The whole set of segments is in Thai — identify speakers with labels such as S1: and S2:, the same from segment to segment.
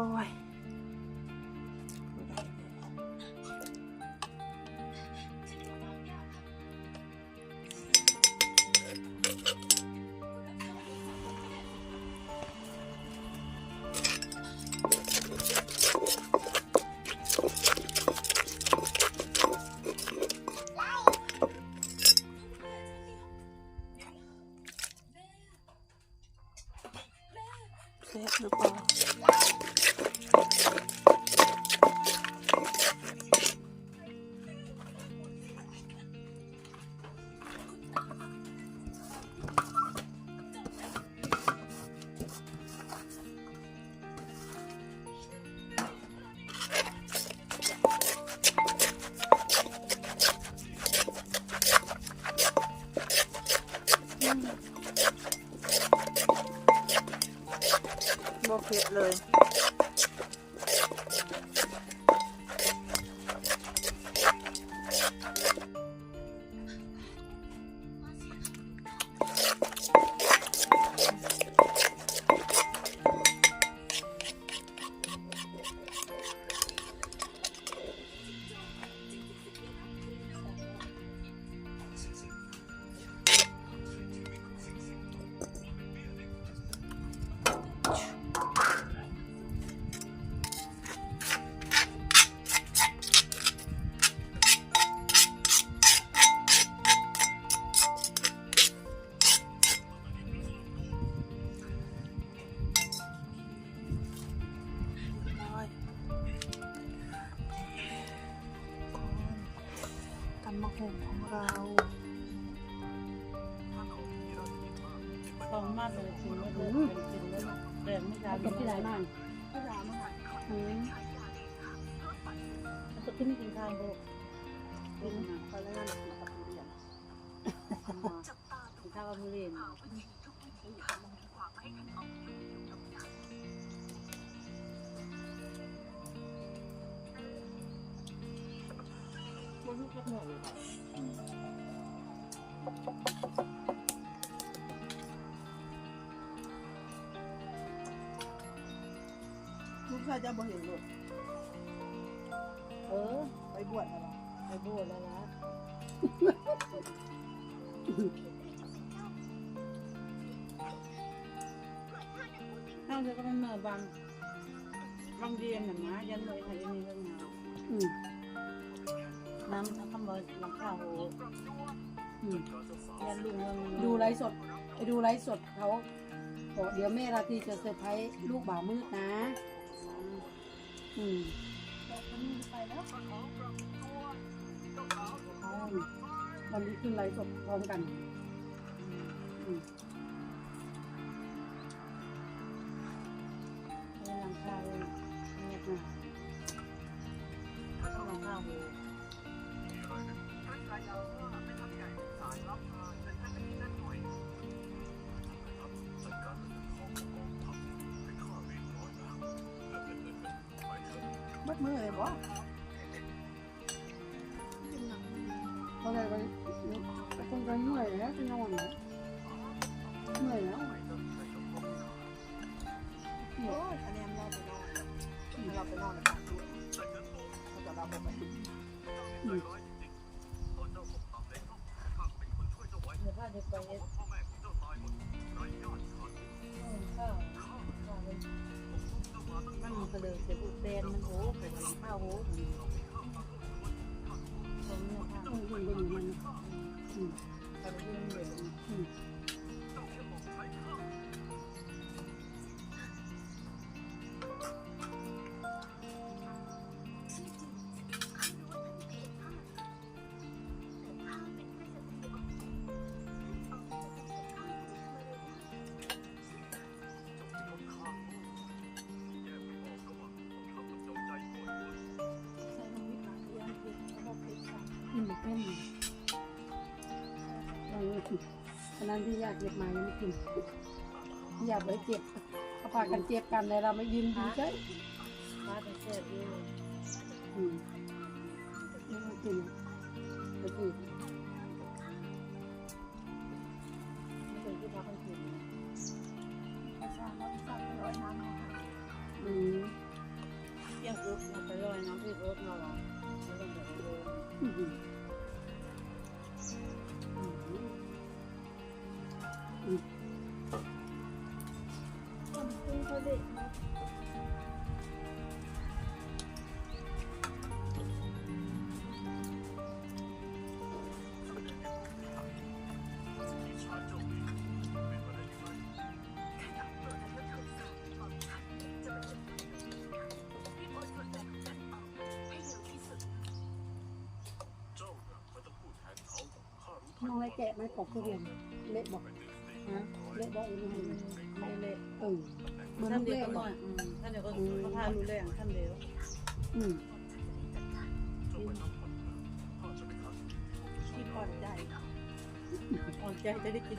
S1: โบเผ็ดเลย ตำมของเรา
S2: ของมาเลยกินแล้วเลยกินแล้วแต่ไม่ได้
S3: กับที่ไหนมา
S2: อืมจะขึ้นกินข้าวโบกินข้าวแล้วนั่นกินกับทุเรียนกินข้าวกับทุเรียน
S3: ลูกกระหน่ำ
S1: ลูกชายจะบ่เห็นลูก
S2: เออ
S1: ไปบวชอะไร
S2: ไปบวชแล้วนะ ข้าวจะก็มันเมื่อบางบางเรียนน่ะนะยันเลยค่ะยันมีเรื่องงาน
S3: อืม
S2: น้ำทั้งคำว่าหลังข้าวโห
S3: อืม
S2: ยันลุงเรื่อง
S3: ดูไลฟ์สดไปดูไลฟ์สดเขาบอกเดี๋ยวแม่ราตรีจะเซอร์ไพรส์ลูกบ่าวมืดนะ อืมเอวันนี้ขึ้นไลฟ์สดพร้อมกันอืม
S2: หลังข้าวเลยเนี่ย
S3: อ่า
S2: หลังข้าวโห
S1: มัดมือเลยบ่
S3: เขาเลยไปไปคงจะเหนื่อยแล้วจะนอนแล้วเห นื่อยแล้ว
S1: โอ้ยอันนี้เราไปนอนเราไปนอนในบ้า จะไป
S3: อืม
S2: เดี๋ยวพาเด็กไปเอ็ดข้าวมันก็เลยเสียบุเตนมันโหเป็นข้าวโหผมเนี่ยค่ะ
S3: อืมอืมอืมอืมอืม
S2: แต่ก็ยังเดียว
S3: อืม นั้นที่อยากเก็บมายังไม่กินอยากไปเก็บเขาพากันเก็บกันเลยเราไม่ยืนดีเฉย
S2: มาแต่เก็บเอง
S3: อืมไม่กินไม่กิน
S2: ไม่ยที่กกินส
S1: รางสร้าร้อย
S2: น้ำไปล
S3: อยน้ำ
S2: ที่รถเราเราต้
S3: องเดือดร้อน ไรแกะไม่ปอกทุเรียนเละบอก
S2: ฮะ
S3: เละบอกอีกไม่
S2: ไม่เละ
S3: เออมือน
S2: ท่านเดียว
S3: เละ
S2: ก็
S3: บ
S2: น้
S3: อ
S2: ยท่านเดียวก็พระพารู้แรงท่านเดียว
S3: อืม
S1: ที่ก่อนใจ
S2: อ่อนใจจะได้กิน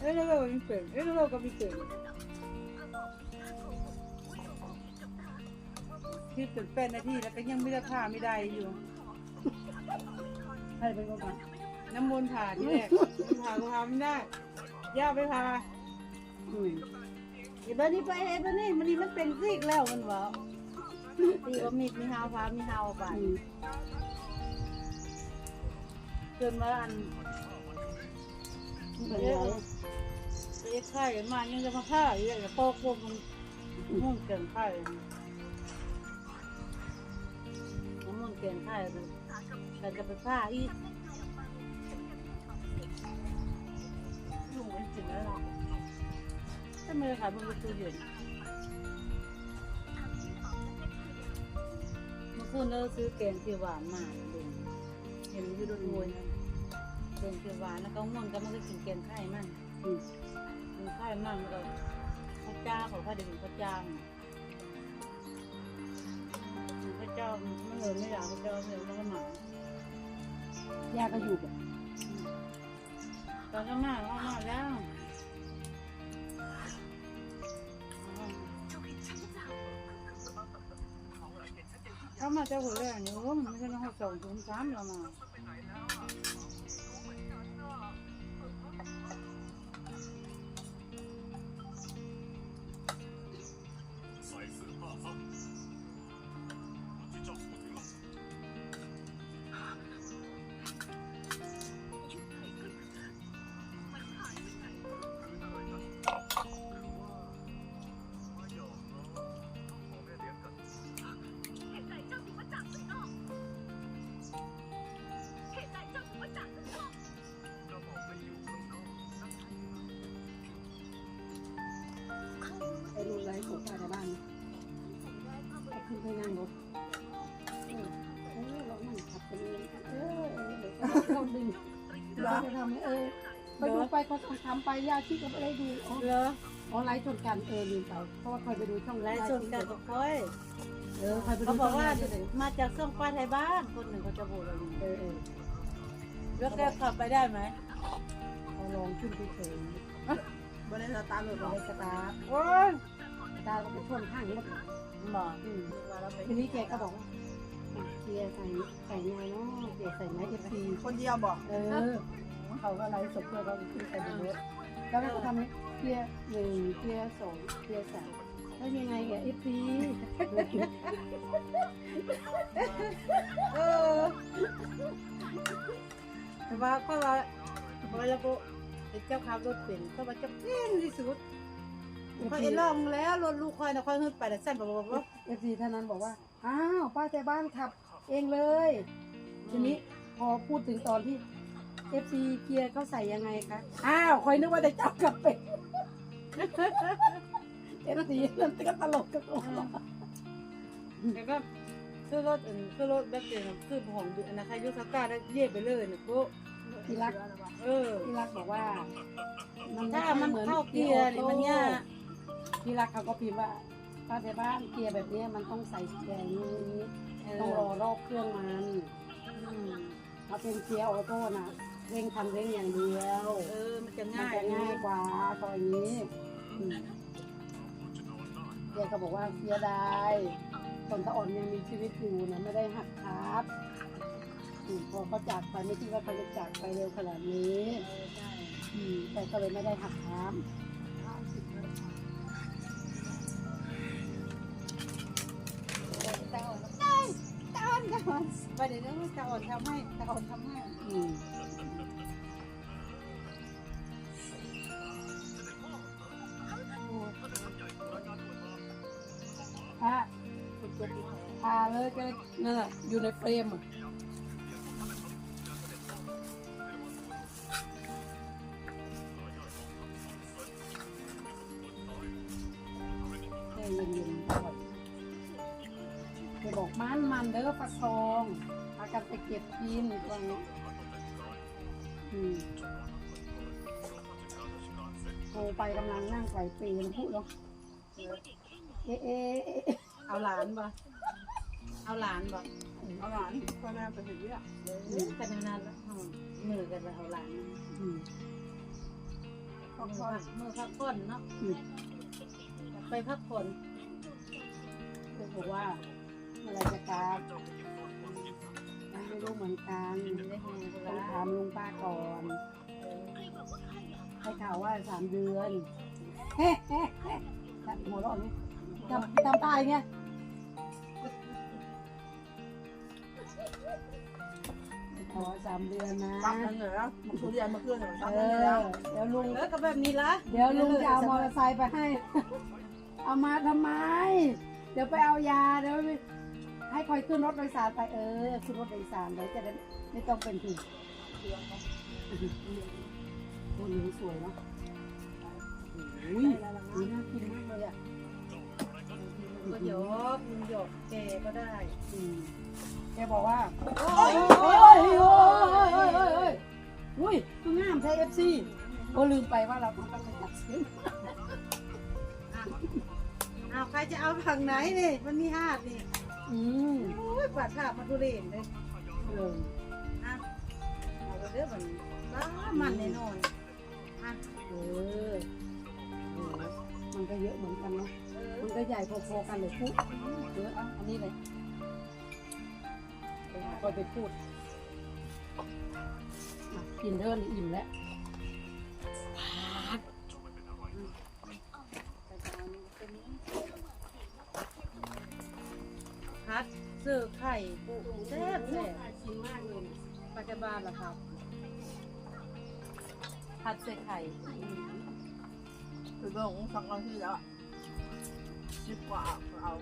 S2: เอ้ยแล้วเราก็มีเปลือกเอ้ยแล้วเราก็มีเปลือกที่เปลือกแป้นนาทีแล้วก็ยังไม่ได้ผ่าไม่ได้อยู่
S3: ให้เป็นคนก่อน
S2: น้ำมนต์ผ่าที่แรกผ่าก็ผ่าไม่ได้ย่าไปผ่า
S3: อืม
S2: ไอ้บ้านนี้ไปไอ้บ้านนี้มันนี่มันเป็นซีกแล้วมันบอกตีว่ามีดมีฮาวผ่ามีฮาวไป
S3: อืม
S2: จนมาอัน
S3: เป็น
S2: เอ๊ะ
S3: ไร
S2: เอ๊ะไข่มายังจะมาฆ่าอยู่เลยโป๊กพวกมันมุ่งเกินไข่น้ำมันเกินไข่เลย แต่จะไปฆ่าอีก
S1: ลุงเป็นจริงแล้วหรอ
S2: ถ้าไมขายมันก็ตู้เย็นเมื่อคืนเราซื้อแกงเขียวหวานมาดูเห็นอยู่ด้วยวยแกงเขียวหวานแล้วก็ม่วนก็มันก็กินแกงไข่มัน
S3: อืม
S2: มันไข่มันมันก็ข้าวเจ้าของข้าเด็กข้าวเจ้าข้าวเจ้ามันเลยไม่อยากข้าวเจ้าเลยมันก็หมา
S3: ย่าก็อยู่แบบ
S2: ตอนก็มาก็มาแล้วเขามาเจ้าหัวแรกนี่ว่ามันไม่ใช่น้องสองถึงสามเรามา
S3: ไปดูไรของป้าในบ้านนะเอาขึ้นไปนั่งรถเออเออเรานั่งขับไปเลยเออเออเดี๋ยวเราดึงเราจะทำให้เออไปดูไปเขาทำไปย่าที่ก็ไม่ได้ดูอ๋อ
S2: เหรอ
S3: อ๋อไลฟ์สดกันเออลืมไปเพราะว่าเคยไปดูช่อง
S2: ไลฟ์สดกันกับค่อย
S3: เออเคยไปดู
S2: เขาบอกว่า
S3: ช่งไลฟ์สด
S2: มาจากช่องป้าไทยบ้านคนหนึ่งเขาจะบอกเราอย่างนี้
S3: เออเออ
S2: แล้วแกขับไปได้ไหม
S3: เขาลองขึ้นไปเฉย
S1: บริษัทตาหลุดหร
S3: เรา
S1: อ
S3: ไปสตาร์ท
S2: โอ้ย
S3: ตาร์ทก็ไปช่วงข้างรถ
S2: บอก
S3: อืม
S1: ว่าเราไป
S3: ทีนี้แกก็บอกว่าเกียร์ใส่ใส่ไงเนาะเกียร์ใส่ไม้เอฟซี
S1: คนเดียวบอก
S3: เออเขาก็ไลฟ์สดเพื่อเราขึ้นไปบนรถแล้วก็ทำให้เกียร์หนึ่งเกียร์สองเกียร์สามแล้วยังไงแกเอฟซี
S2: เออแต่ว่าเพราะว่าเพราะว่า เราก็เจ้าขับรถเป็นเพราะว่าเจะเก่งที่สุดเขาเอ็นลองแล้วรถลูกคอยนะคอยขึ้นไปแต่สั้นบอกว่า
S3: เอฟซีท่านนั้นบอกว่าอ้าวป้าแต่บ้านขับ เองเลย ทีนี้พอพูดถึงตอนที่เอฟซีเกียร์เขาใส่ยังไงคะอ้าวคอยนึกว่าจะจับกลับเป็นเอฟซีนั่นก็ตลกกัน
S2: แล้วก็คือรถอื่นคือรถแบบเดียวกับคือของอันนะคะยุสก้าได้เย่ไปเลยนะพวก
S3: ที่รัก
S2: เออ
S3: ที่รักบอกว่า
S2: ถ้ามันเข้าเกียร์นี่มันยาก
S3: ที่รักเขาก็พิมพ์ว่าป้าแต่บ้านเกียร์แบบเนี้ยมันต้องใส่เกียร์นี้
S2: เอ
S3: ต้องร
S2: อ
S3: อรอบเครื่องมัน
S2: อืม
S3: ถ้าเป็นเกียร์ออโต้น่ะเร่งคันเร่งอย่างเดียว
S2: เออ มันจะ
S3: มัน
S2: ง่าย
S3: จะง่ายกว่าตอนนี้อืมแกก็บอกว่าเสียดายคนตะอ่อนยังมีชีวิตอยู่นะไม่ได้หักครับ อืมพอเขาจากไปไม่คิดว่าเขาจะจากไปเร็วขนาดนี้
S2: เออใช่
S3: อืมแต่ก็เลยไม่ได้หักครับ
S2: ตาอ่อนได้ตาอ่อนตาอ่อนไปเดี๋ยวนี้ตาอ่อนทำให้ตาอ่อนทำให้
S3: อืมพา
S2: คุณตัวดี
S3: พาเลยก็นั่นแหละอยู่ในเฟรมอะ พากันไปเก็บกินว่างี้อืมโทรไปกำลังนั่งไก่ปีนพูดเนาะเอะเอะเอะ
S2: เอาหลานบ่เอาหลานบ่
S1: เอาหลานพ่อแม่ไปถึงเนี่ย
S2: เออกันนานแล้วอืมมือกันไปเอาหลาน
S3: อืม
S1: พ่อ
S2: มือ
S1: พ่อ
S2: พักมือพักผ่อนเนาะ
S3: อืม
S2: ไปพักผ่อน
S3: เขาบอกว่าเมื่อไรจะกลับ ไม่รู้เหมือนกัน
S2: ได้แห่เว
S3: ต้อ
S2: ลาง
S3: ถามลุงป้าก่อน
S2: เออ
S3: ให้ข่าวว่าสามเดือนเฮ้เฮ้เฮ้หัวเราะนี่จำจำตายไงขอสามเดือนนะ
S1: กลับกันเหนือมาคุยกันมาเพื่อนเหนือกลับ
S3: เอ
S1: กันเหนือ
S3: อเดี๋ยวลุง
S2: เออก็แบบนี้ละ
S3: เดี๋ยวลุงจะเอามอเตอร์ไซค์ไปให้ เอามาทำไม เดี๋ยวไปเอายา เดี๋ยว ให้คอยขึ้นรถโดยสารไปเออขึ้นรถโดยสารเดี๋ยวจะได้ไม่ต้องเป็นผีตัวนี้สวยเนาะอุ้ยอุ้ยน่ากินมากเลยอะ
S2: ก็หยกมันหยกแกก็ได้
S3: อืมแกบอกว่า
S2: โอ้
S3: โอ้
S2: ย
S3: ย
S2: โอ้
S3: โอ้
S2: ย
S3: ย
S2: โอ้
S3: โอ้
S2: ย
S3: ย
S2: โอ้
S3: โอ้
S2: ย
S3: ยโอ้ยโอ้ยอุ้ยคืองามใช้เอฟซีก็ลืมไปว่าเราต้องไปตัดเส้น
S2: อ้าวใครจะเอาฝั่งไหนนี่มันมีห้าดนี่
S3: อืม
S2: โอ้ยกวาดภาพมาทุเรศเลย
S3: เออ
S2: อะเอาไปเด้อมันบ้ามันแน่นอนอะ
S3: เออเออมันก็เยอะเหมือนกันเนาะ
S2: เออ
S3: มันก็ใหญ่พอๆกันเลยพูดเออเอาอันนี้เลยคอยไปพูดอะกินเท่านี้อิ่มแล้ว
S2: ผัดเสื้อไข่ปูแซ่บแซ่บ
S3: ชิมมากเลย
S2: ปัจจุบันละครับผัดเสื้อไข่
S1: คือเรื่องของสองนาที่แล้วชิบกว่าเขา